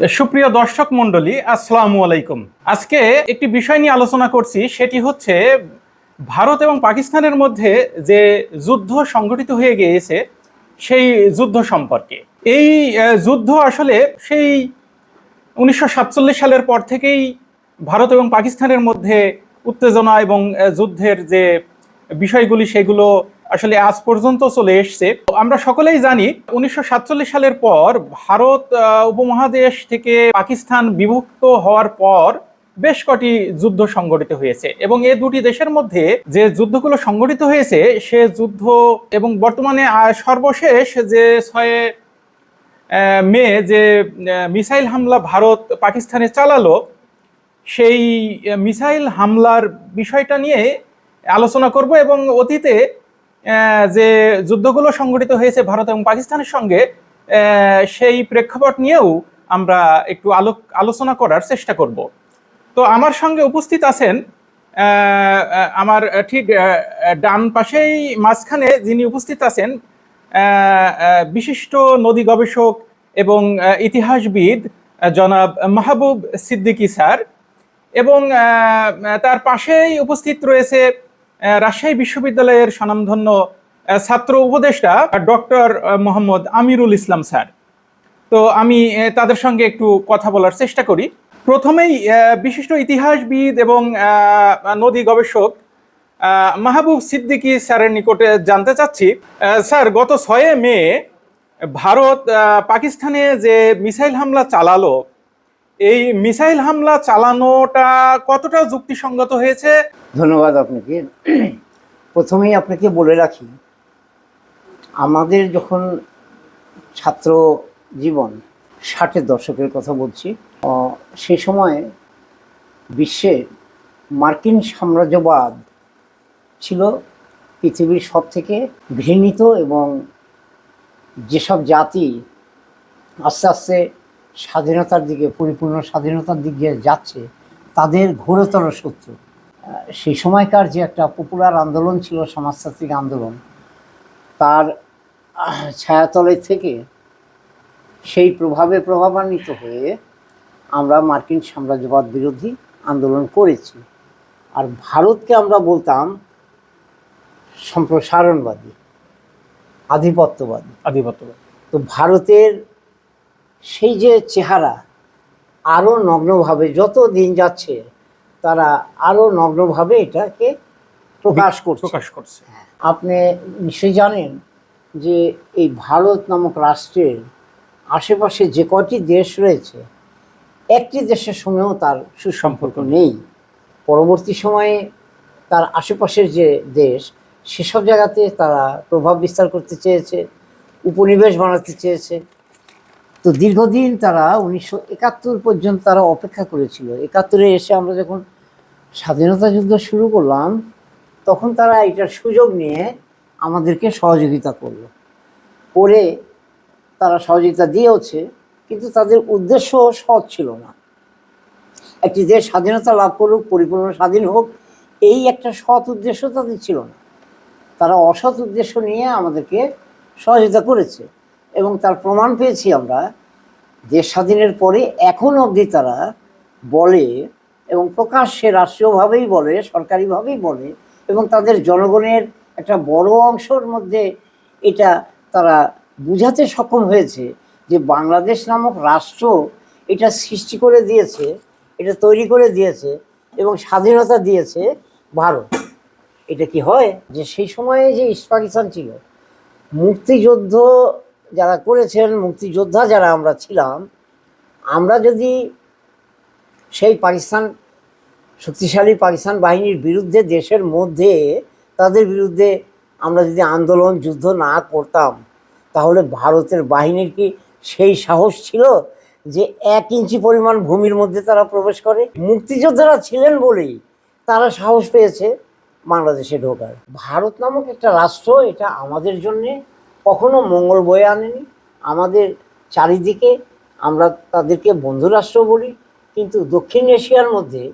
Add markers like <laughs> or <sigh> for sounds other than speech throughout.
সুপ্রিয় দর্শক মণ্ডলী, আসসালামু আলাইকুম। আজকে একটি বিষয় নিয়ে আলোচনা করছি, সেটি হচ্ছে ভারত এবং পাকিস্তানের মধ্যে যে যুদ্ধ সংঘটিত হয়ে গিয়েছে, সেই যুদ্ধ সম্পর্কে। এই যুদ্ধ আসলে সেই উনিশশো সাতচল্লিশ সালের পর থেকেই ভারত এবং পাকিস্তানের মধ্যে উত্তেজনা এবং যুদ্ধের যে বিষয়গুলি, সেগুলো আসলে আজ পর্যন্ত চলে এসছে। আমরা সকলেই জানি উনিশশো সাতচল্লিশ সালের পর ভারত উপমহাদেশ থেকে পাকিস্তান বিভক্ত হওয়ার পর বেশ কটি যুদ্ধ সংগঠিত হয়েছে এবং এই দুটি দেশের মধ্যে যে যুদ্ধগুলো সংগঠিত হয়েছে, সে যুদ্ধ এবং বর্তমানে সর্বশেষ যে ছয় মে যে মিসাইল হামলা ভারত পাকিস্তানে চালালো, সেই মিসাইল হামলার বিষয়টা নিয়ে আলোচনা করব এবং অতীতে যে যুদ্ধগুলো সংগঠিত হয়েছে ভারত এবং পাকিস্তানের সঙ্গে সেই প্রেক্ষাপট নিয়েও আমরা একটু আলোক আলোচনা করার চেষ্টা করব। তো আমার সঙ্গে উপস্থিত আছেন আমার ঠিক ডান পাশেই মাঝখানে যিনি উপস্থিত আছেন বিশিষ্ট নদী গবেষক এবং ইতিহাসবিদ, জনাব মাহবুব সিদ্দিকী স্যার এবং তার পাশেই উপস্থিত রয়েছে রাজশাহী বিশ্ববিদ্যালয়ের স্বনামধন্য ছাত্র উপদেষ্টা ডক্টর মোহাম্মদ আমিরুল ইসলাম স্যার। তো আমি তাদের সঙ্গে একটু কথা বলার চেষ্টা করি। প্রথমেই বিশিষ্ট ইতিহাসবিদ এবং নদী গবেষক মাহবুব সিদ্দিকী স্যারের নিকটে জানতে চাচ্ছি স্যার, গত ছয়ে মে ভারত পাকিস্তানে যে মিসাইল হামলা চালালো এই মিসাইল হামলা চালানোটা কতটা যুক্তিসঙ্গত হয়েছে? ধন্যবাদ আপনাকে। প্রথমেই আপনাকে বলে রাখি, আমাদের যখন ছাত্র জীবন ষাটের দশকের কথা বলছি সেই সময় বিশ্বে মার্কিন সাম্রাজ্যবাদ ছিল পৃথিবীর সব থেকে ঘৃণিত এবং যেসব জাতি আস্তে আস্তে স্বাধীনতার দিকে পরিপূর্ণ স্বাধীনতার দিকে যাচ্ছে তাদের ঘোরতর শত্রু। সেই সময়কার যে একটা পপুলার আন্দোলন ছিল সমাজতান্ত্রিক আন্দোলন তার ছায়াতলে থেকে সেই প্রভাবে প্রভাবান্বিত হয়ে আমরা মার্কিন সাম্রাজ্যবাদ বিরোধী আন্দোলন করেছি। আর ভারতকে আমরা বলতাম সম্প্রসারণবাদী আধিপত্যবাদী। আধিপত্য তো ভারতের সেই যে চেহারা আরও নগ্নভাবে যত দিন যাচ্ছে তারা আরও নগ্নভাবে এটাকে প্রকাশ করছে। প্রকাশ করছে। আপনি নিশ্চয়ই জানেন যে এই ভারত নামক রাষ্ট্রের আশেপাশে যে কটি দেশ রয়েছে একটি দেশের সঙ্গেও তার সুসম্পর্ক নেই। পরবর্তী সময়ে তার আশেপাশের যে দেশ সেসব জায়গাতে তারা প্রভাব বিস্তার করতে চেয়েছে উপনিবেশ বানাতে চেয়েছে। তো দীর্ঘদিন তারা উনিশশো একাত্তর পর্যন্ত তারা অপেক্ষা করেছিল। একাত্তরে এসে আমরা যখন স্বাধীনতা যুদ্ধ শুরু করলাম, তখন তারা এটার সুযোগ নিয়ে আমাদেরকে সহযোগিতা করল। করে তারা সহযোগিতা দিয়েওছে, কিন্তু তাদের উদ্দেশ্য সৎ ছিল না। একটি দেশ স্বাধীনতা লাভ করুক, পরিপূর্ণ স্বাধীন হোক, এই একটা সৎ উদ্দেশ্য তাদের ছিল না। তারা অসৎ উদ্দেশ্য নিয়ে আমাদেরকে সহযোগিতা করেছে। এবং তার প্রমাণ পেয়েছি আমরা দেশ স্বাধীনের পরে এখন অবধি তারা বলে এবং প্রকাশ্যে রাষ্ট্রীয়ভাবেই বলে, সরকারিভাবেই বলে এবং তাদের জনগণের একটা বড় অংশের মধ্যে এটা তারা বুঝাতে সক্ষম হয়েছে যে বাংলাদেশ নামক রাষ্ট্র এটা সৃষ্টি করে দিয়েছে, এটা তৈরি করে দিয়েছে এবং স্বাধীনতা দিয়েছে ভারত। এটা কি হয় যে সেই সময়ে যে ইস্ট পাকিস্তান ছিল, মুক্তিযুদ্ধ যারা করেছেন মুক্তিযোদ্ধা যারা আমরা ছিলাম, আমরা যদি সেই পাকিস্তান, শক্তিশালী পাকিস্তান বাহিনীর বিরুদ্ধে, দেশের মধ্যে তাদের বিরুদ্ধে আমরা যদি আন্দোলন, যুদ্ধ না করতাম, তাহলে ভারতের বাহিনীর কি সেই সাহস ছিল যে এক ইঞ্চি পরিমাণ ভূমির মধ্যে তারা প্রবেশ করে? মুক্তিযোদ্ধারা ছিলেন বলেই তারা সাহস পেয়েছে বাংলাদেশে ঢোকার। ভারত নামক একটা রাষ্ট্র, এটা আমাদের জন্যে কখনো মঙ্গল বয়ে আনেনি। আমাদের চারিদিকে আমরা তাদেরকে বন্ধুরাষ্ট্র বলি কিন্তু দক্ষিণ এশিয়ার মধ্যে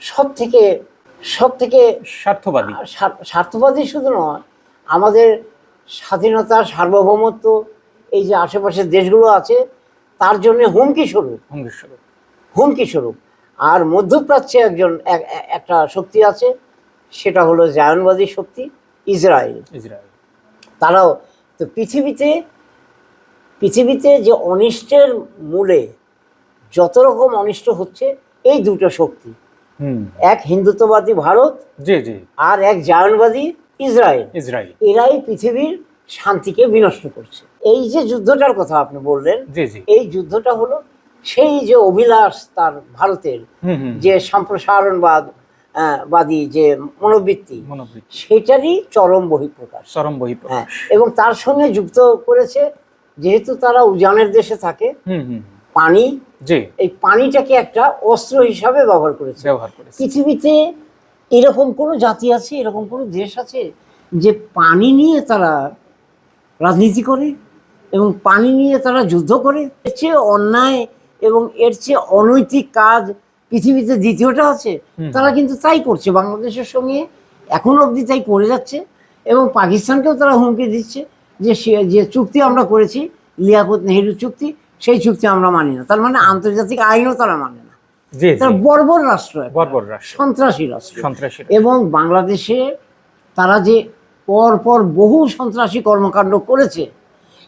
সব থেকে সব থেকে স্বার্থবাদী স্বার- স্বার্থবাদী শুধু নয় আমাদের স্বাধীনতা সার্বভৌমত্ব এই যে আশেপাশের দেশগুলো আছে তার জন্য হুমকি স্বরূপ। হুমকি স্বরূপ। হুমকি স্বরূপ। আর মধ্যপ্রাচ্যে একজন এক- এক- একটা শক্তি আছে সেটা হলো জায়নবাদী শক্তি ইসরায়েল। ইসরায়েল। তারাও তো পৃথিবীতে পৃথিবীতে যে অনিষ্টের মূলে যত রকম অনিষ্ট হচ্ছে এই দুটো শক্তি। এক হিন্দুত্ববাদী ভারত জি জি। আর এক জায়নবাদী ইসরায়েল। ইসরায়েল। এরাই পৃথিবীর শান্তিকে বিনষ্ট করছে। এই যে যুদ্ধটার কথা আপনি বললেন জি জি। এই যুদ্ধটা হলো সেই যে অভিলাষ তার ভারতের যে সম্প্রসারণবাদ বাদী যে মনোবৃত্তি মনোবৃত্তি। সেটারই চরম বহিঃপ্রকাশ। চরম হ্যাঁ বহিঃপ্রকাশ এবং তার সঙ্গে যুক্ত করেছে যেহেতু তারা উজানের দেশে থাকে হুম হুম হুম। পানি এই পানিটাকে একটা অস্ত্র হিসাবে ব্যবহার করেছে। ব্যবহার করেছে। পৃথিবীতে এরকম কোনো জাতি আছে এরকম কোনো দেশ আছে যে পানি নিয়ে তারা রাজনীতি করে এবং পানি নিয়ে তারা যুদ্ধ করে? এর চেয়ে অন্যায় এবং এর চেয়ে অনৈতিক কাজ পৃথিবীতে দ্বিতীয়টা আছে তারা কিন্তু তাই করছে। বাংলাদেশের সঙ্গে এখন অবধি তাই করে যাচ্ছে এবং পাকিস্তানকেও তারা হুমকি দিচ্ছে যে সে- যে চুক্তি আমরা করেছি লিয়াকত নেহেরু চুক্তি সেই চুক্তি আমরা মানি না। তার মানে আন্তর্জাতিক আইনও তারা মানে না। তারা বর্বর রাষ্ট্র বর্বর রাষ্ট্র। সন্ত্রাসী রাষ্ট্র। সন্ত্রাসী এবং বাংলাদেশে তারা যে পর পর বহু সন্ত্রাসী কর্মকাণ্ড করেছে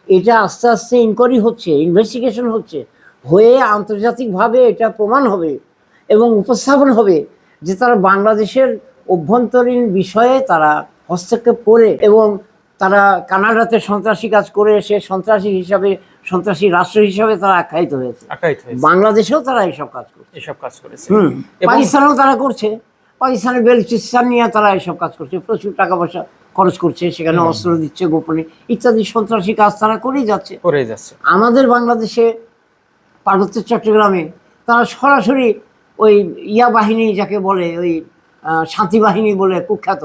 এটা আস্তে আস্তে ইনকোয়ারি হচ্ছে ইনভেস্টিগেশন হচ্ছে হয়ে আন্তর্জাতিকভাবে এটা প্রমাণ হবে। এবং উপস্থাপন হবে যে তারা বাংলাদেশের অভ্যন্তরীণ বিষয়ে তারা হস্তক্ষেপ করে এবং তারা কানাডাতে সন্ত্রাসী কাজ করে সে সন্ত্রাসী হিসাবে সন্ত্রাসী রাষ্ট্র হিসাবে তারা আখ্যায়িত হয়েছে। বাংলাদেশেও তারা এইসব কাজ করছে। এসব কাজ করেছে। পাকিস্তানেও তারা করছে। পাকিস্তানের বেলুচিস্তান নিয়ে তারা এইসব কাজ করছে। প্রচুর টাকা পয়সা খরচ করছে সেখানে অস্ত্র দিচ্ছে গোপনে ইত্যাদি সন্ত্রাসী কাজ তারা করেই যাচ্ছে। করে যাচ্ছে। আমাদের বাংলাদেশে পার্বত্য চট্টগ্রামে তারা সরাসরি ওই ইয়া বাহিনী যাকে বলে ওই শান্তি বাহিনী বলে কুখ্যাত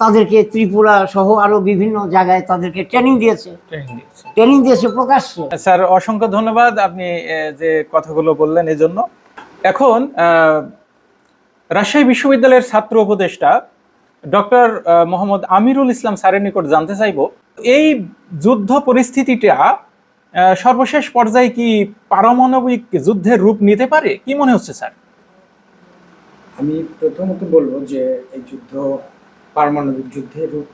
তাদেরকে ত্রিপুরা সহ আরও বিভিন্ন জায়গায় তাদেরকে ট্রেনিং দিয়েছে। ট্রেনিং দিয়েছে। ট্রেনিং দিয়েছে প্রকাশ্যে। স্যার অসংখ্য ধন্যবাদ আপনি যে কথাগুলো বললেন এজন্য এখন রাজশাহী বিশ্ববিদ্যালয়ের ছাত্র উপদেষ্টা ডক্টর মোহাম্মদ আমিরুল ইসলাম স্যারের নিকট জানতে চাইব এই যুদ্ধ পরিস্থিতিটা সর্বশেষ পর্যায়ে কি পারমাণবিক যুদ্ধের রূপ নিতে পারে? কি মনে হচ্ছে স্যার? আমি প্রথমত বলব যে এই যুদ্ধ পারমাণবিক যুদ্ধের রূপ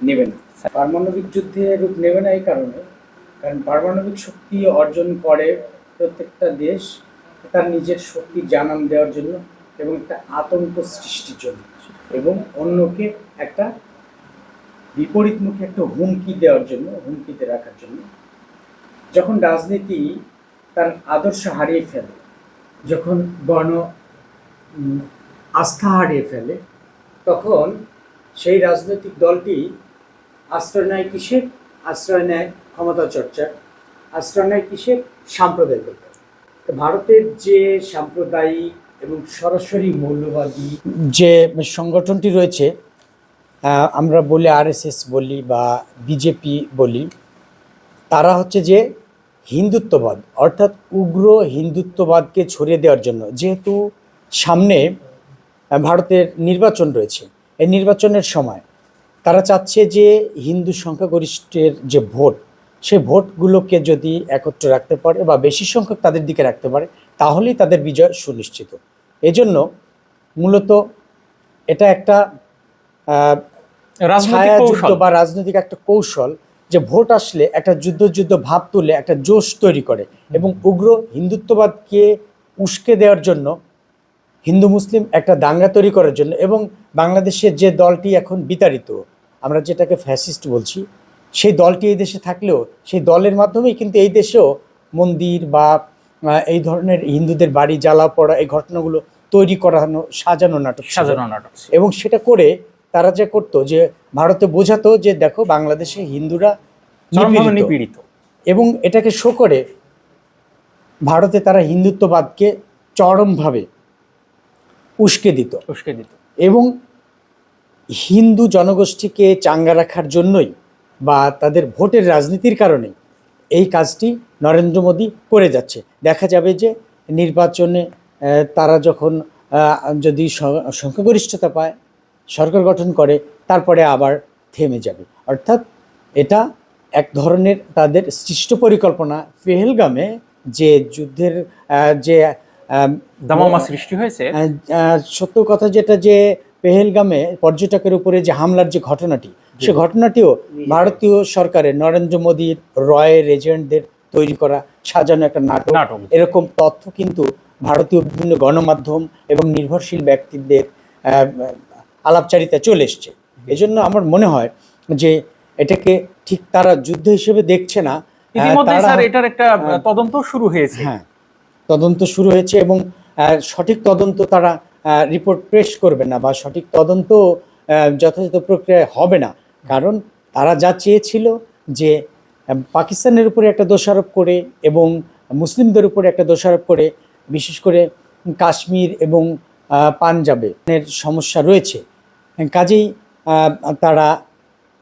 নেবে না। পারমাণবিক যুদ্ধের রূপ নেবে না এই কারণে, কারণ পারমাণবিক শক্তি অর্জন করে প্রত্যেকটা দেশ তার নিজের শক্তি জানান দেওয়ার জন্য এবং একটা আতঙ্ক সৃষ্টির জন্য এবং অন্যকে একটা বিপরীতমুখী একটা হুমকি দেওয়ার জন্য, হুমকিতে রাখার জন্য যখন রাজনীতি তার আদর্শ হারিয়ে ফেলে, যখন গণ আস্থা হারিয়ে ফেলে, তখন সেই রাজনৈতিক দলটি আশ্রয় নেয় কিসের? আশ্রয় নেয় ক্ষমতা চর্চার, আশ্রয় নেয় কিসের? সাম্প্রদায়িকতা তো ভারতের যে সাম্প্রদায়িক এবং সরাসরি মৌলবাদী যে সংগঠনটি রয়েছে আমরা বলি আরএসএস বলি বা বিজেপি বলি, তারা হচ্ছে যে হিন্দুত্ববাদ, অর্থাৎ উগ্র হিন্দুত্ববাদকে ছড়িয়ে দেওয়ার জন্য। যেহেতু সামনে ভারতের নির্বাচন রয়েছে। এই নির্বাচনের সময় তারা চাচ্ছে যে হিন্দু সংখ্যাগরিষ্ঠের যে ভোট সেই ভোটগুলোকে যদি একত্র রাখতে পারে বা বেশি সংখ্যক তাদের দিকে রাখতে পারে তাহলেই তাদের বিজয় সুনিশ্চিত। এজন্য মূলত এটা একটা রাজনৈতিক বা রাজনৈতিক একটা কৌশল যে ভোট আসলে একটা যুদ্ধ যুদ্ধ ভাব তুলে একটা জোশ তৈরি করে এবং উগ্র হিন্দুত্ববাদকে উস্কে দেওয়ার জন্য হিন্দু মুসলিম একটা দাঙ্গা তৈরি করার জন্য এবং বাংলাদেশের যে দলটি এখন বিতাড়িত আমরা যেটাকে ফ্যাসিস্ট বলছি সেই দলটি এই দেশে থাকলেও সেই দলের মাধ্যমেই কিন্তু এই দেশেও মন্দির বা এই ধরনের হিন্দুদের বাড়ি জ্বালা পড়া এই ঘটনাগুলো তৈরি করানো সাজানো নাটক সাজানো নাটক এবং সেটা করে তারা যে করতো যে ভারতে বোঝাতো যে দেখো বাংলাদেশে হিন্দুরা। নিপীড়িত। এবং এটাকে শো করে ভারতে তারা হিন্দুত্ববাদকে চরমভাবে উস্কে দিত। উস্কে দিত। এবং হিন্দু জনগোষ্ঠীকে চাঙ্গা রাখার জন্যই বা তাদের ভোটের রাজনীতির কারণে এই কাজটি নরেন্দ্র মোদী করে যাচ্ছে। দেখা যাবে যে নির্বাচনে তারা যখন যদি সংখ্যাগরিষ্ঠতা পায় সরকার গঠন করে তারপরে আবার থেমে যাবে। অর্থাৎ এটা এক ধরনের তাদের সৃষ্ট পরিকল্পনা। পেহেলগামে যে যুদ্ধের যে দামামা সৃষ্টি হয়েছে। আহ, সত্য কথা যেটা যে পেহেলগামে পর্যটকের উপরে যে হামলার যে ঘটনাটি সে ঘটনাটিও ভারতীয় সরকারের নরেন্দ্র মোদীর রয়ের এজেন্টদের তৈরি করা সাজানো একটা নাটক। নাটক। এরকম তথ্য কিন্তু ভারতীয় বিভিন্ন গণমাধ্যম এবং নির্ভরশীল ব্যক্তিদের আলাপচারিতা চলে এসছে। এজন্য আমার মনে হয় যে এটাকে ঠিক তারা যুদ্ধ হিসেবে দেখছে না। ইতিমধ্যে স্যার এটার একটা হ্যাঁ। তদন্ত শুরু হয়েছে। হ্যাঁ। তদন্ত শুরু হয়েছে এবং সঠিক তদন্ত তারা রিপোর্ট পেশ করবে না বা সঠিক তদন্ত যথাযথ প্রক্রিয়ায় হবে না। কারণ তারা যা চেয়েছিল যে পাকিস্তানের উপরে একটা দোষারোপ করে এবং মুসলিমদের উপরে একটা দোষারোপ করে, বিশেষ করে কাশ্মীর এবং পাঞ্জাবে এর সমস্যা রয়েছে। কাজেই তারা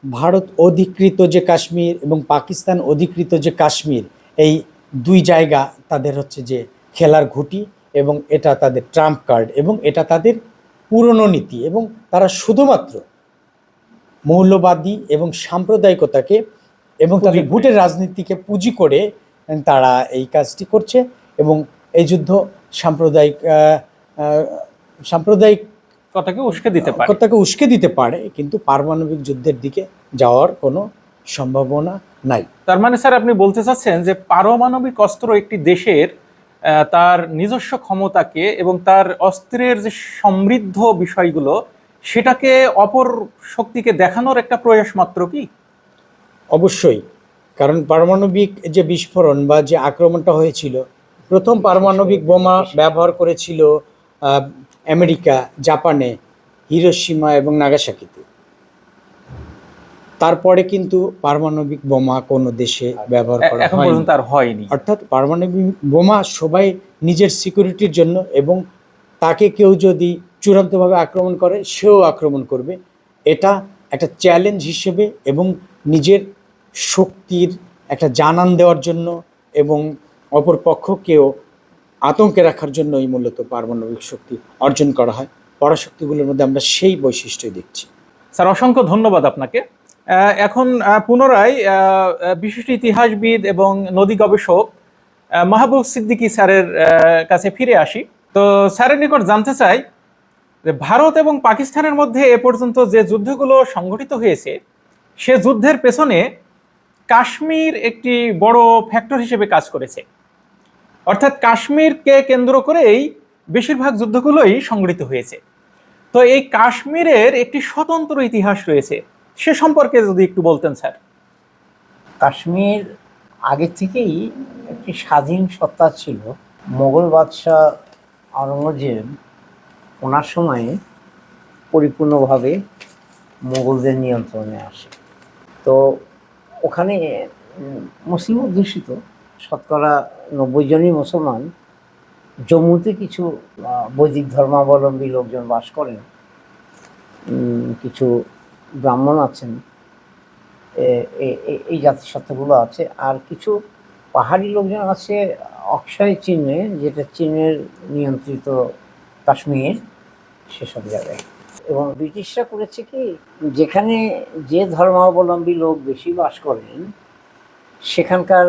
ভারত অধিকৃত যে কাশ্মীর এবং পাকিস্তান অধিকৃত যে কাশ্মীর, এই দুই জায়গা তাদের হচ্ছে যে খেলার ঘুটি এবং এটা তাদের ট্রাম্প কার্ড এবং এটা তাদের পুরনো নীতি এবং তারা শুধুমাত্র মৌলবাদী এবং সাম্প্রদায়িকতাকে এবং তাদের ভোটের রাজনীতিকে পুঁজি করে তারা এই কাজটি করছে এবং এই যুদ্ধ সাম্প্রদায়িক সাম্প্রদায়িক কথাকে উস্কে দিতে পারে। কথাকে উস্কে দিতে পারে কিন্তু পারমাণবিক যুদ্ধের দিকে যাওয়ার কোনো সম্ভাবনা নাই। তার মানে স্যার আপনি বলতে চাচ্ছেন যে পারমাণবিক অস্ত্র একটি দেশের তার নিজস্ব ক্ষমতাকে এবং তার অস্ত্রের যে সমৃদ্ধ বিষয়গুলো সেটাকে অপর শক্তিকে দেখানোর একটা প্রয়াস মাত্র কি? অবশ্যই। কারণ পারমাণবিক যে বিস্ফোরণ বা যে আক্রমণটা হয়েছিল প্রথম পারমাণবিক বোমা ব্যবহার করেছিল আমেরিকা জাপানে হিরোসীমা এবং নাগাসাকিতে। তারপরে কিন্তু পারমাণবিক বোমা কোনো দেশে ব্যবহার করা এখন হয়নি। পর্যন্ত আর হয়নি। অর্থাৎ পারমাণবিক বোমা সবাই নিজের সিকিউরিটির জন্য এবং তাকে কেউ যদি চূড়ান্তভাবে আক্রমণ করে সেও আক্রমণ করবে। এটা একটা চ্যালেঞ্জ হিসেবে এবং নিজের শক্তির একটা জানান দেওয়ার জন্য এবং অপর পক্ষকেও আতঙ্কে রাখার জন্যই মূলত পারমাণবিক শক্তি অর্জন করা হয়। পরাশক্তিগুলোর মধ্যে আমরা সেই বৈশিষ্ট্যই দেখছি। স্যার অসংখ্য ধন্যবাদ আপনাকে। এখন পুনরায় বিশিষ্ট ইতিহাসবিদ এবং নদী গবেষক মাহবুব সিদ্দিকী স্যারের কাছে ফিরে আসি। তো স্যারের নিকট জানতে চাই যে ভারত এবং পাকিস্তানের মধ্যে এ পর্যন্ত যে যুদ্ধগুলো সংঘটিত হয়েছে, সে যুদ্ধের পেছনে কাশ্মীর একটি বড় ফ্যাক্টর হিসেবে কাজ করেছে। অর্থাৎ কাশ্মীরকে কেন্দ্র করেই বেশিরভাগ যুদ্ধগুলোই সংঘটিত হয়েছে। তো এই কাশ্মীরের একটি স্বতন্ত্র ইতিহাস রয়েছে। সে সম্পর্কে যদি একটু বলতেন, স্যার। কাশ্মীর আগে থেকেই একটি স্বাধীন সত্তা ছিল। মোগল বাদশাহ আওরঙ্গজেব ওনার সময়ে পরিপূর্ণভাবে মোগলদের নিয়ন্ত্রণে আসে। তো ওখানে মুসলিম অধ্যুষিত, শতকরা নব্বই জনই মুসলমান জম্মুতে কিছু বৈদিক ধর্মাবলম্বী লোকজন বাস করেন। কিছু ব্রাহ্মণ আছেন এই জাতিসত্তাগুলো আছে। আর কিছু পাহাড়ি লোকজন আছে অক্ষয় চিহ্নে, যেটা চীনের নিয়ন্ত্রিত কাশ্মীর, সেসব জায়গায়। এবং ব্রিটিশরা করেছে কি, যেখানে যে ধর্মাবলম্বী লোক বেশি বাস করেন, সেখানকার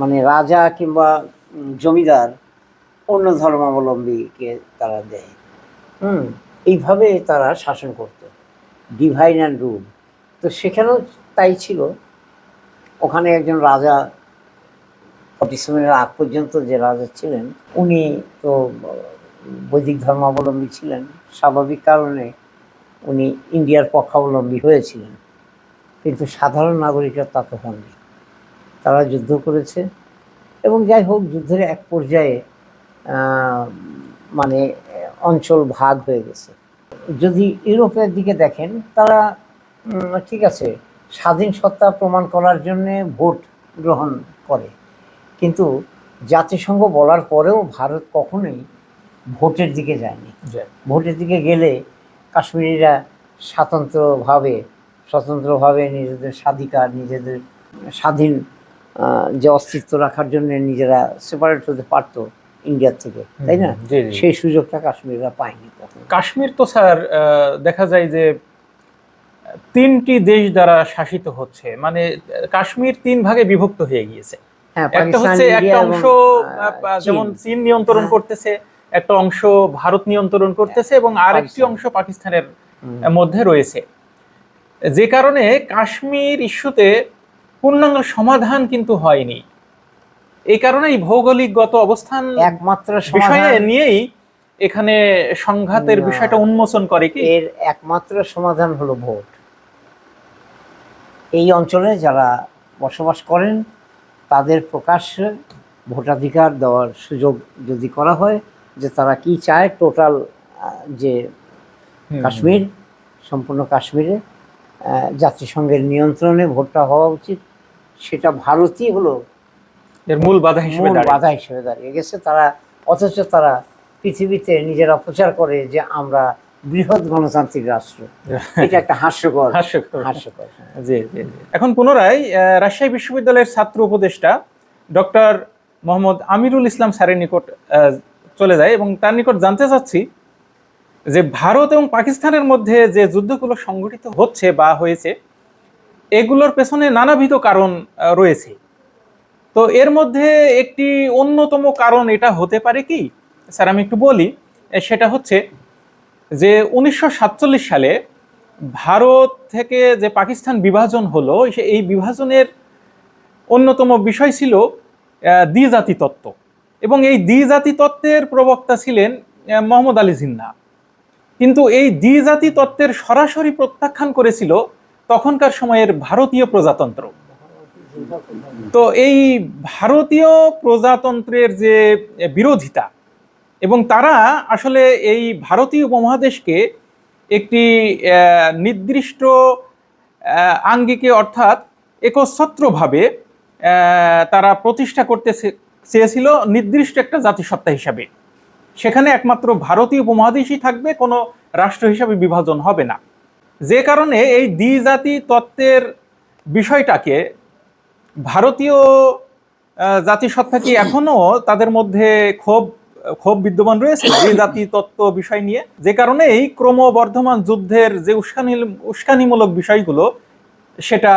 মানে রাজা কিংবা জমিদার অন্য ধর্মাবলম্বীকে তারা দেয়। হুম, এইভাবে তারা শাসন করত। ডিভাইন অ্যান্ড রুল তো সেখানেও তাই ছিল। ওখানে একজন রাজা সেভেনের আগ পর্যন্ত যে রাজা ছিলেন, উনি তো বৈদিক ধর্মাবলম্বী ছিলেন। স্বাভাবিক কারণে উনি ইন্ডিয়ার পক্ষাবলম্বী হয়েছিলেন। কিন্তু সাধারণ নাগরিকরা তা তো হননি। তারা যুদ্ধ করেছে এবং যাই হোক, যুদ্ধের এক পর্যায়ে মানে অঞ্চল ভাগ হয়ে গেছে। যদি ইউরোপের দিকে দেখেন তারা ঠিক আছে স্বাধীন সত্তা প্রমাণ করার জন্য ভোট গ্রহণ করে। কিন্তু জাতিসংঘ বলার পরেও ভারত কখনোই ভোটের দিকে যায়নি। ভোটের দিকে গেলে কাশ্মীরিরা স্বাতন্ত্রভাবে স্বতন্ত্রভাবে নিজেদের স্বাধিকার নিজেদের স্বাধীন যে অস্তিত্ব রাখার জন্য নিজেরা সেপারেট হতে পারতো। ইন্ডিয়ার থেকে তাই না। সেই সুযোগটা কাশ্মীররা পায়নি কাশ্মীর তো স্যার দেখা যায় যে তিনটি দেশ দ্বারা শাসিত হচ্ছে মানে কাশ্মীর তিন ভাগে বিভক্ত হয়ে গিয়েছে। হ্যাঁ একটা হচ্ছে একটা অংশ যেমন চীন। নিয়ন্ত্রণ হ্যাঁ। করতেছে একটা অংশ ভারত নিয়ন্ত্রণ করতেছে এবং আরেকটি অংশ পাকিস্তানের মধ্যে রয়েছে। যে কারণে কাশ্মীর ইস্যুতে পূর্ণাঙ্গ সমাধান কিন্তু হয়নি। এই কারণেই ভৌগোলিকগত অবস্থান একমাত্র বিষয়ে নিয়েই এখানে সংঘাতের বিষয়টা উন্মোচন করে কি? এর একমাত্র সমাধান হলো ভোট। এই অঞ্চলে যারা বসবাস করেন তাদের প্রকাশ্যে ভোটাধিকার দেওয়ার সুযোগ যদি করা হয় যে তারা কি চায় টোটাল যে কাশ্মীর সম্পূর্ণ কাশ্মীরে জাতিসংঘের নিয়ন্ত্রণে ভোটটা হওয়া উচিত। সেটা ভারতই হলো এর মূল বাধা হিসেবে মূল বাধা হিসেবে দাঁড়িয়ে গেছে তারা অথচ তারা পৃথিবীতে নিজেরা প্রচার করে যে আমরা বৃহৎ গণতান্ত্রিক রাষ্ট্র <laughs> এটা একটা হাস্যকর হাস্যকর। হাস্যকর। জি জি। এখন পুনরায় রাজশাহী বিশ্ববিদ্যালয়ের ছাত্র উপদেষ্টা ডক্টর মোহাম্মদ আমিরুল ইসলাম স্যারের নিকট চলে যায় এবং তার নিকট জানতে চাচ্ছি যে ভারত এবং পাকিস্তানের মধ্যে যে যুদ্ধগুলো সংঘটিত হচ্ছে বা হয়েছে এগুলোর পেছনে নানাবিধ কারণ রয়েছে তো এর মধ্যে একটি অন্যতম কারণ এটা হতে পারে কি? স্যার, আমি একটু বলি সেটা হচ্ছে যে উনিশশো সাতচল্লিশ সালে ভারত থেকে যে পাকিস্তান বিভাজন হলো এই বিভাজনের অন্যতম বিষয় ছিল দ্বিজাতি তত্ত্ব এবং এই দ্বিজাতি তত্ত্বের প্রবক্তা ছিলেন মোহাম্মদ আলী জিন্না। কিন্তু এই দ্বিজাতি তত্ত্বের সরাসরি প্রত্যাখ্যান করেছিল তখনকার সময়ের ভারতীয় প্রজাতন্ত্র। তো এই ভারতীয় প্রজাতন্ত্রের যে বিরোধিতা এবং তারা আসলে এই ভারতীয় উপমহাদেশকে একটি নির্দিষ্ট আঙ্গিকে অর্থাৎ একচ্ছত্রভাবে তারা প্রতিষ্ঠা করতে চেয়েছিল নির্দিষ্ট একটা জাতিসত্তা হিসাবে। সেখানে একমাত্র ভারতীয় উপমহাদেশই থাকবে, কোনো রাষ্ট্র হিসাবে বিভাজন হবে না। যে কারণে এই দ্বিজাতি তত্ত্বের বিষয়টাকে ভারতীয় জাতিসত্তা কি এখনও তাদের মধ্যে ক্ষোভ ক্ষোভ বিদ্যমান রয়েছে? এই জাতি তত্ত্ব বিষয় নিয়ে? যে কারণে এই ক্রমবর্ধমান যুদ্ধের যে উস্কানি, উস্কানিমূলক বিষয়গুলো, সেটা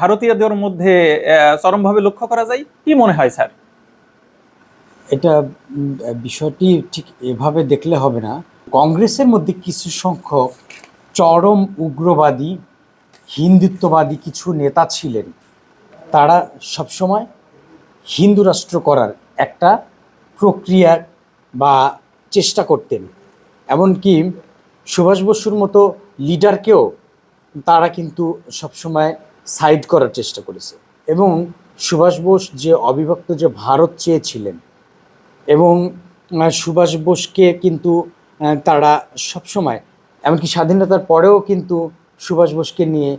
ভারতীয়দের মধ্যে চরমভাবে লক্ষ্য করা যায়। কি মনে হয়, স্যার? এটা বিষয়টি ঠিক এভাবে দেখলে হবে না। কংগ্রেসের মধ্যে কিছু সংখ্যক চরম উগ্রবাদী, হিন্দুত্ববাদী কিছু নেতা ছিলেন। তারা সবসময় হিন্দু রাষ্ট্র করার একটা প্রক্রিয়া বা চেষ্টা করতেন। এমনকি সুভাষ বসুর মতো লিডারকেও তারা কিন্তু সবসময় সাইড করার চেষ্টা করেছে। এবং সুভাষ বোস যে অবিভক্ত যে ভারত চেয়েছিলেন এবং সুভাষ বোসকে কিন্তু তারা সবসময়, এমনকি স্বাধীনতার পরেও কিন্তু সুভাষ বোসকে নিয়ে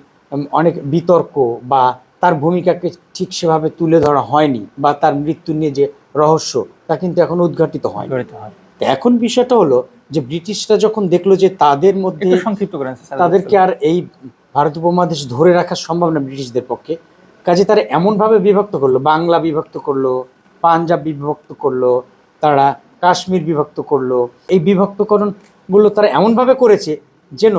অনেক বিতর্ক বা তার ভূমিকাকে ঠিক সেভাবে তুলে ধরা হয়নি বা তার মৃত্যু নিয়ে যে রহস্য তা কিন্তু এখন উদ্ঘাটিত হয়। এখন বিষয়টা হলো যে ব্রিটিশরা যখন দেখল যে তাদের মধ্যে সংক্ষিপ্ত তাদেরকে আর এই ভারত উপমহাদেশ ধরে রাখা সম্ভব না ব্রিটিশদের পক্ষে কাজে তারা এমনভাবে বিভক্ত করল বাংলা বিভক্ত করল পাঞ্জাব বিভক্ত করল তারা কাশ্মীর বিভক্ত করল এই বিভক্তকরণগুলো তারা এমনভাবে করেছে যেন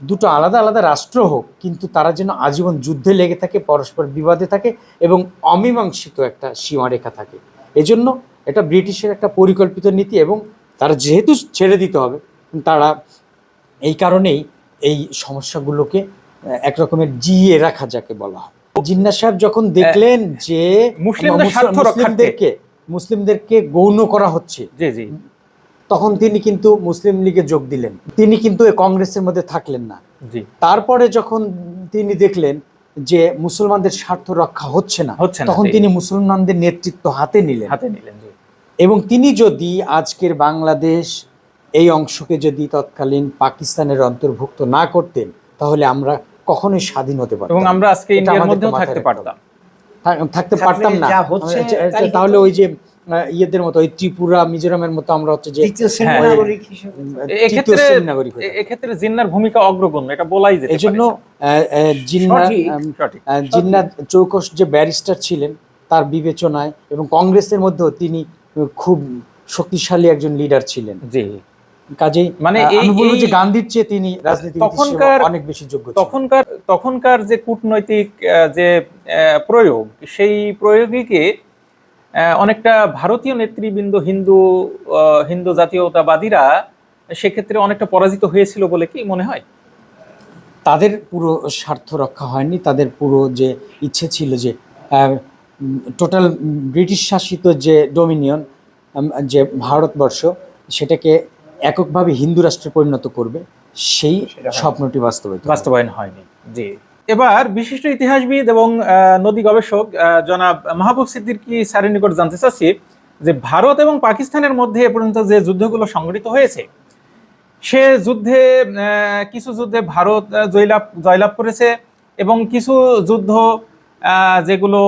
দুটো আলাদা আলাদা রাষ্ট্র হোক কিন্তু তারা যেন আজীবন যুদ্ধে লেগে থাকে পরস্পর বিবাদে থাকে এবং অমীমাংসিত একটা সীমারেখা থাকে। এজন্য এটা ব্রিটিশের একটা পরিকল্পিত নীতি এবং তারা যেহেতু ছেড়ে দিতে হবে তারা এই কারণেই এই সমস্যাগুলোকে আহ, এক রকমের জিয়ে রাখা যাকে বলা হয়। জিন্না সাহেব যখন দেখলেন যে। মুসলিমদেরকে মুসলিমদেরকে গৌণ করা হচ্ছে জি জি। তখন তিনি কিন্তু মুসলিম লীগে যোগ দিলেন। তিনি কিন্তু কংগ্রেসের মধ্যে থাকলেন না। তারপরে যখন তিনি দেখলেন যে মুসলমানদের স্বার্থ রক্ষা হচ্ছে না হচ্ছে তখন তিনি মুসলমানদের নেতৃত্ব হাতে নিলেন। হাতে নিলেন এবং তিনি যদি আজকের বাংলাদেশ এই অংশকে যদি তৎকালীন পাকিস্তানের অন্তর্ভুক্ত না করতেন তাহলে আমরা কখনোই স্বাধীন হতে পারতাম এবং আমরা আজকে এটা ইন্ডিয়ার মধ্যেও থাকতে পারতাম। থাকতে পারতাম না। হচ্ছে তাহলে ওই যে ইয়েদের মতো ওই ত্রিপুরা মিজোরামের মতো আমরা হচ্ছে যে হ্যাঁ, এক্ষেত্রে জিন্নার ভূমিকা অগ্রগণ্য এটা বলাই যেতে এই জন্য জিন্না জিন্নাত চৌকস যে ব্যারিস্টার ছিলেন তার বিবেচনায় এবং কংগ্রেসের মধ্যেও তিনি খুব শক্তিশালী একজন লিডার ছিলেন। জি। কাজেই মানে এই- আমি বলব যে গান্ধীর চেয়ে তিনি রাজনীতি তখনকার- অনেক বেশি যোগ্য তখনকার তখনকার যে কূটনৈতিক আহ, যে আহ, প্রয়োগ সেই প্রয়োগীকে অনেকটা ভারতীয় নেতৃবৃন্দ হিন্দু হিন্দু জাতীয়তাবাদীরা সেক্ষেত্রে অনেকটা পরাজিত হয়েছিল বলে কি মনে হয়? তাদের পুরো স্বার্থ রক্ষা হয়নি তাদের পুরো যে ইচ্ছে ছিল যে টোটাল ব্রিটিশ শাসিত যে ডোমিনিয়ন যে ভারতবর্ষ সেটাকে এককভাবে হিন্দু রাষ্ট্রে পরিণত করবে সেই স্বপ্নটি বাস্তবায়িত বাস্তবায়ন হয়নি জি। এবার বিশিষ্ট ইতিহাসবিদ এবং নদী গবেষক জনাব মাহবুব সিদ্দিকী স্যারের নিকট জানতে চাচ্ছি যে ভারত এবং পাকিস্তানের মধ্যে এ পর্যন্ত যে যুদ্ধগুলো সংঘটিত হয়েছে, সে যুদ্ধে কিছু যুদ্ধে ভারত জয়লাভ জয়লাভ করেছে এবং কিছু যুদ্ধ যেগুলো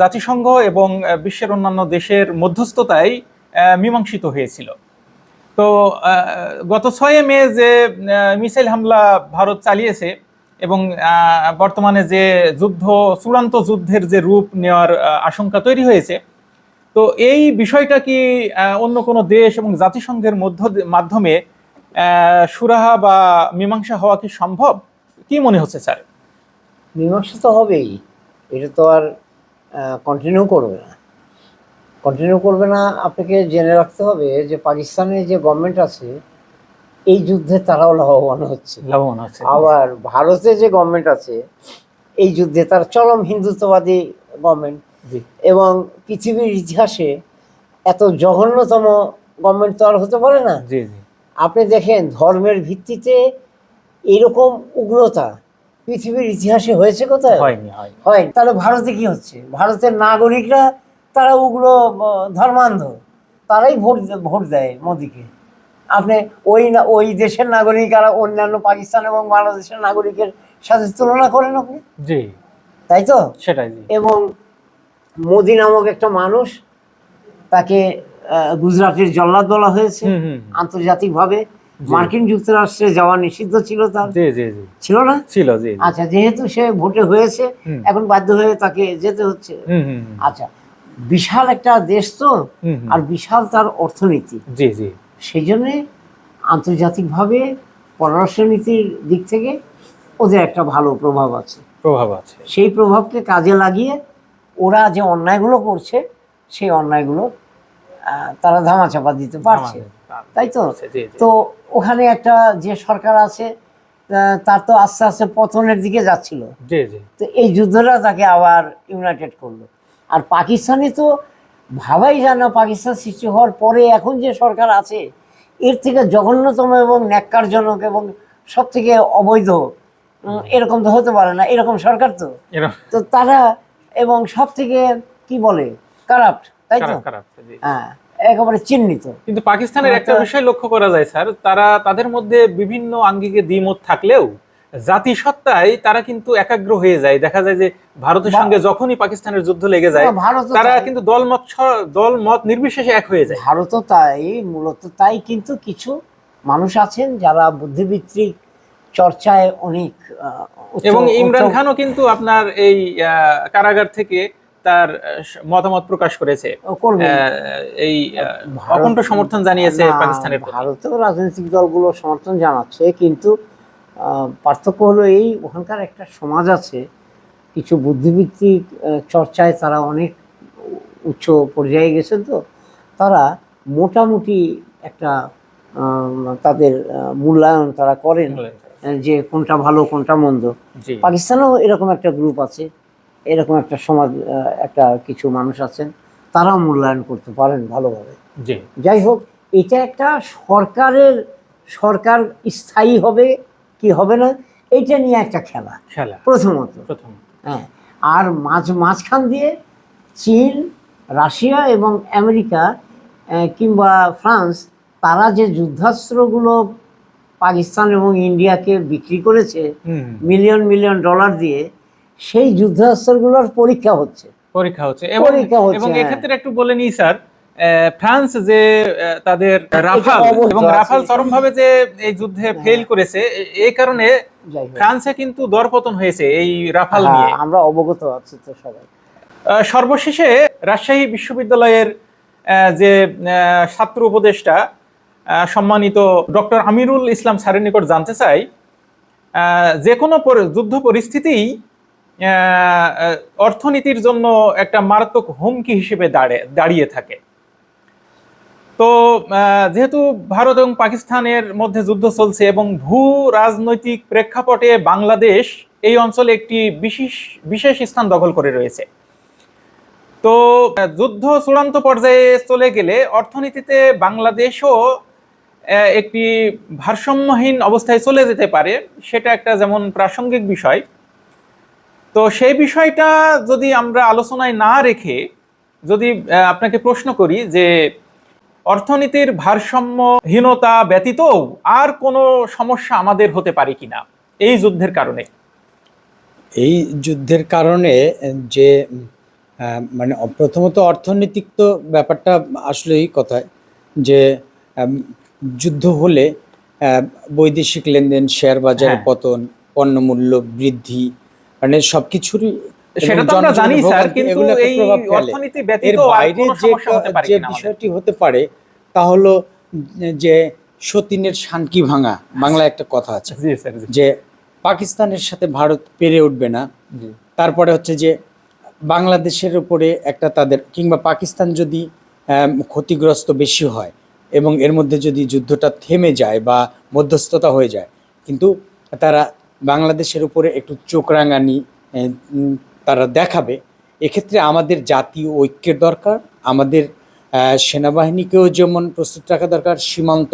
জাতিসংঘ এবং বিশ্বের অন্যান্য দেশের মধ্যস্থতায় মীমাংসিত হয়েছিল। তো গত ছয় মে যে মিসাইল হামলা ভারত চালিয়েছে এবং বর্তমানে যে যুদ্ধ, চূড়ান্ত যুদ্ধের যে রূপ নেওয়ার আশঙ্কা তৈরি হয়েছে। তো এই বিষয়টা কি অন্য কোনো দেশ এবং জাতিসংঘের মধ্য মাধ্যমে সুরাহা বা মীমাংসা হওয়া কি সম্ভব? কি মনে হচ্ছে, স্যার? মীমাংসা তো হবেই। এটা তো আর কন্টিনিউ করবে না। কন্টিনিউ করবে না, আপনাকে জেনে রাখতে হবে যে পাকিস্তানের যে গভর্নমেন্ট আছে এই যুদ্ধে তারাও লাভবান হচ্ছে। লাভবান হচ্ছে। আবার ভারতে যে গভর্নমেন্ট আছে এই যুদ্ধে তার চরম হিন্দুত্ববাদী গভর্নমেন্ট এবং পৃথিবীর ইতিহাসে এত জঘন্যতম গভর্নমেন্ট তো আর হতে পারে না। আপনি দেখেন ধর্মের ভিত্তিতে এরকম উগ্রতা পৃথিবীর ইতিহাসে হয়েছে কোথায়? হয়নি হয় হয় তাহলে ভারতে কি হচ্ছে? ভারতের নাগরিকরা তারা উগ্র ধর্মান্ধ। তারাই ভোট ভোট দেয় মোদিকে। আপনি ওই না ওই দেশের নাগরিক আর অন্যান্য পাকিস্তান এবং বাংলাদেশের নাগরিকের সাথে তুলনা করেন আপনি? জি। তাই তো? সেটাই এবং মোদি নামক একটা মানুষ তাকে গুজরাটের জল্লাদ বলা হয়েছে। আন্তর্জাতিকভাবে মার্কিন যুক্তরাষ্ট্রে যাওয়া নিষিদ্ধ ছিল তার। জি জি জি। ছিল না? ছিল। আচ্ছা যেহেতু সে ভোটে হয়েছে এখন বাধ্য হয়ে তাকে যেতে হচ্ছে। আচ্ছা বিশাল একটা দেশ তো। আর বিশাল তার অর্থনীতি। জি জি। সেই জন্যে আন্তর্জাতিকভাবে পররাষ্ট্রনীতির দিক থেকে ওদের একটা ভালো প্রভাব আছে। প্রভাব আছে। সেই প্রভাবকে কাজে লাগিয়ে ওরা যে অন্যায়গুলো করছে সেই অন্যায়গুলো তারা ধামাচাপা দিতে পারছে। তাই তো? তো ওখানে একটা যে সরকার আছে তার তো আস্তে আস্তে পতনের দিকে যাচ্ছিল। তো এই যুদ্ধটা তাকে আবার ইউনাইটেড করল। আর পাকিস্তানে তো ভাবাই যায় না পাকিস্তান সৃষ্টি হওয়ার পরে এখন যে সরকার আছে এর থেকে জঘন্যতম এবং ন্যাক্কারজনক এবং সব থেকে অবৈধ এরকম তো হতে পারে না এরকম সরকার তো। তো তারা এবং সব থেকে কি বলে কারাপ্ট তাই তো? হ্যাঁ একেবারে চিহ্নিত। কিন্তু পাকিস্তানের একটা- বিষয় লক্ষ্য করা যায় স্যার। তারা তাদের মধ্যে বিভিন্ন আঙ্গিকে দ্বিমত থাকলেও জাতিসত্তায় তারা কিন্তু একাগ্র হয়ে যায়। দেখা যায় যে ভারতের সঙ্গে যখনই পাকিস্তানের যুদ্ধ লেগে যায় তারা কিন্তু দলমত দলমত নির্বিশেষে এক হয়ে যায়। ভারতও তাই মূলত তাই কিন্তু কিছু মানুষ আছেন যারা বুদ্ধিবৃত্তিক চর্চায় অনেক এবং ইমরান খানও কিন্তু আপনার এই কারাগার থেকে তার মতামত প্রকাশ করেছে। এই অকণ্ঠ সমর্থন জানিয়েছে পাকিস্তানের। ভারতেও রাজনৈতিক দলগুলো সমর্থন জানাচ্ছে কিন্তু পার্থক্য হলো এই ওখানকার একটা সমাজ আছে কিছু বুদ্ধিবৃত্তিক আহ, চর্চায় তারা অনেক উচ্চ পর্যায়ে গেছেন তো তারা মোটামুটি একটা তাদের মূল্যায়ন তারা করেন যে কোনটা ভালো কোনটা মন্দ। পাকিস্তানেও এরকম একটা গ্রুপ আছে এরকম একটা সমাজ একটা কিছু মানুষ আছেন তারাও মূল্যায়ন করতে পারেন ভালোভাবে। যাই হোক এটা একটা সরকারের সরকার স্থায়ী হবে কি হবে না? এইটা নিয়ে একটা খেলা। খেলা। প্রথমত। প্রথম হ্যাঁ। আর মাঝ মাঝখান দিয়ে চীন রাশিয়া এবং আমেরিকা কিংবা ফ্রান্স তারা যে যুদ্ধাস্ত্রগুলো পাকিস্তান এবং ইন্ডিয়াকে বিক্রি করেছে মিলিয়ন মিলিয়ন ডলার দিয়ে সেই যুদ্ধাস্ত্রগুলোর পরীক্ষা হচ্ছে। পরীক্ষা হচ্ছে। এবং পরীক্ষা হচ্ছে, হ্যাঁ। এক্ষেত্রে একটু বলে নিই স্যার ফ্রান্স যে তাদের রাফাল এবং। রাফাল চরমভাবে যে এই যুদ্ধে ফেল করেছে এই কারণে ফ্রান্সে কিন্তু দরপতন হয়েছে এই রাফাল হ্যাঁ, নিয়ে। আমরা অবগত আছি তো সবাই। সর্বশেষে রাজশাহী বিশ্ববিদ্যালয়ের যে ছাত্র উপদেষ্টা সম্মানিত ডক্টর আমিরুল ইসলাম স্যারের নিকট জানতে চাই আহ, যে কোনো যুদ্ধ পরিস্থিতিই আহ, অর্থনীতির জন্য একটা মারাত্মক হুমকি হিসেবে দাঁড়ে দাঁড়িয়ে থাকে। তো যেহেতু ভারত এবং পাকিস্তানের মধ্যে যুদ্ধ চলছে এবং ভূ রাজনৈতিক প্রেক্ষাপটে বাংলাদেশ এই অঞ্চলে একটি বিশেষ বিশেষ স্থান দখল করে রয়েছে। তো, যুদ্ধ চূড়ান্ত পর্যায়ে চলে গেলে অর্থনীতিতে বাংলাদেশও একটি ভারসাম্যহীন অবস্থায় চলে যেতে পারে, সেটা একটা যেমন প্রাসঙ্গিক বিষয়। তো সেই বিষয়টা যদি আমরা আলোচনায় না রেখে যদি আপনাকে প্রশ্ন করি যে অর্থনীতির ভারসাম্যহীনতা ব্যতীত আর কোনো সমস্যা আমাদের হতে পারে কিনা এই যুদ্ধের কারণে এই যুদ্ধের কারণে যে মানে প্রথমত অর্থনৈতিক তো ব্যাপারটা আসলেই কথায় যে যুদ্ধ হলে বৈদেশিক লেনদেন শেয়ার বাজারের হ্যাঁ। পতন পণ্যমূল্য বৃদ্ধি মানে সবকিছুরই এবং সেটা তো আমরা জানি স্যার কিন্তু এই অর্থনীতি ব্যতীত বাইরে যে যে বিষয়টি হতে পারে তা হলো যে সতীনের শানকি ভাঙা বাংলায় একটা কথা আছে যে পাকিস্তানের সাথে ভারত পেরে উঠবে না। তারপরে হচ্ছে যে বাংলাদেশের উপরে একটা তাদের কিংবা পাকিস্তান যদি ক্ষতিগ্রস্ত বেশি হয় এবং এর মধ্যে যদি যুদ্ধটা থেমে যায় বা মধ্যস্থতা হয়ে যায় কিন্তু তারা বাংলাদেশের উপরে একটু চোখ রাঙানি তারা দেখাবে। এক্ষেত্রে আমাদের জাতীয় ঐক্যের দরকার, আমাদের সেনাবাহিনীকেও যেমন প্রস্তুত রাখা দরকার, সীমান্ত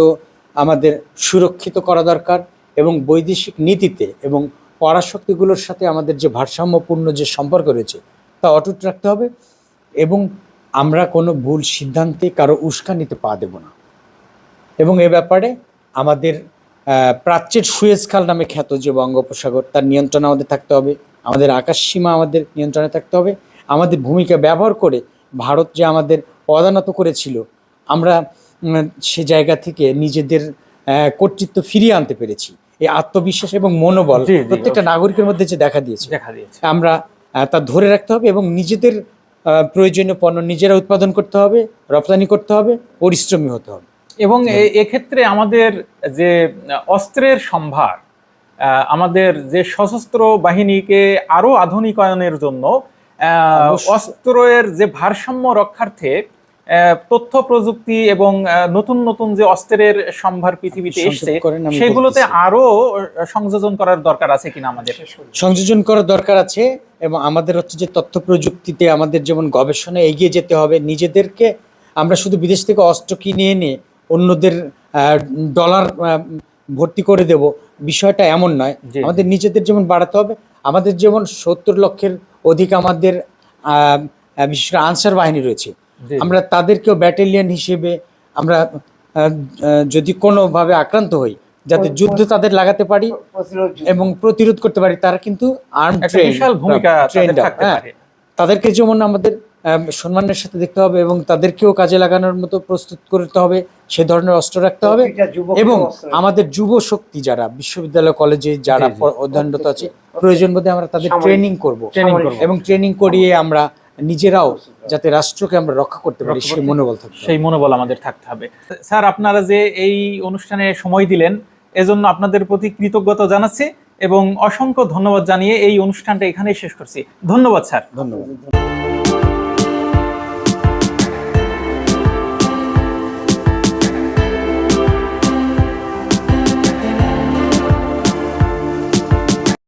আমাদের সুরক্ষিত করা দরকার এবং বৈদেশিক নীতিতে এবং পরাশক্তিগুলোর সাথে আমাদের যে ভারসাম্যপূর্ণ যে সম্পর্ক রয়েছে, তা অটুট রাখতে হবে এবং আমরা কোনো ভুল সিদ্ধান্তে কারও উস্কানিতে পা দেব না। এবং এ ব্যাপারে আমাদের প্রাচ্যের সুয়েজ খাল নামে খ্যাত যে বঙ্গোপসাগর, তার নিয়ন্ত্রণ আমাদের থাকতে হবে। আমাদের আকাশ সীমা আমাদের নিয়ন্ত্রণে থাকতে হবে। আমাদের ভূমিকা ব্যবহার করে ভারত যে আমাদের পদানত করেছিল আমরা সে জায়গা থেকে নিজেদের কর্তৃত্ব ফিরিয়ে আনতে পেরেছি। এই আত্মবিশ্বাস এবং মনোবল প্রত্যেকটা নাগরিকের মধ্যে যে দেখা দিয়েছে। দেখা দিয়েছে। আমরা তা ধরে রাখতে হবে এবং নিজেদের প্রয়োজনীয় পণ্য নিজেরা উৎপাদন করতে হবে রপ্তানি করতে হবে পরিশ্রমী হতে হবে। এবং এক্ষেত্রে আমাদের যে অস্ত্রের সম্ভার আমাদের যে সশস্ত্র বাহিনীকে আরও আধুনিকায়নের জন্য অস্ত্রের যে ভারসাম্য রক্ষার্থে তথ্য প্রযুক্তি এবং নতুন নতুন যে অস্ত্রের সম্ভার পৃথিবীতে এসছে সেগুলোতে। আরও সংযোজন করার দরকার আছে কিনা আমাদের? সংযোজন করার দরকার আছে এবং আমাদের হচ্ছে যে তথ্য প্রযুক্তিতে আমাদের যেমন গবেষণায় এগিয়ে যেতে হবে নিজেদেরকে আমরা শুধু বিদেশ থেকে অস্ত্র কিনে এনে অন্যদের ডলার ভর্তি করে দেব বিষয়টা এমন নয়। আমাদের নিজেদের যেমন বাড়াতে হবে আমাদের যেমন সত্তর লক্ষের অধিক আমাদের বিশেষ করে আনসার বাহিনী রয়েছে। আমরা তাদেরকেও ব্যাটালিয়ন হিসেবে আমরা যদি কোনোভাবে আক্রান্ত হই যাতে যুদ্ধ তাদের লাগাতে পারি এবং প্রতিরোধ করতে পারি তারা কিন্তু আর্ম বিশাল ভূমিকা পারে। তাদেরকে যেমন আমাদের আম, সম্মানের সাথে দেখতে হবে এবং তাদেরকেও কাজে লাগানোর মতো প্রস্তুত করতে হবে সে ধরনের অস্ত্র রাখতে হবে এবং আমাদের যুব শক্তি যারা বিশ্ববিদ্যালয় কলেজে যারা অধ্যয়নরত আছে প্রয়োজন বোধে আমরা তাদের ট্রেনিং করব। ট্রেনিং এবং ট্রেনিং করিয়ে আমরা নিজেরাও যাতে রাষ্ট্রকে আমরা রক্ষা করতে পারি সেই মনোবল থাকবে সেই মনোবল আমাদের থাকতে হবে। স্যার আপনারা যে এই অনুষ্ঠানে সময় দিলেন এজন্য আপনাদের প্রতি কৃতজ্ঞতা জানাচ্ছি এবং অসংখ্য ধন্যবাদ জানিয়ে এই অনুষ্ঠানটা এখানেই শেষ করছি। ধন্যবাদ স্যার। ধন্যবাদ।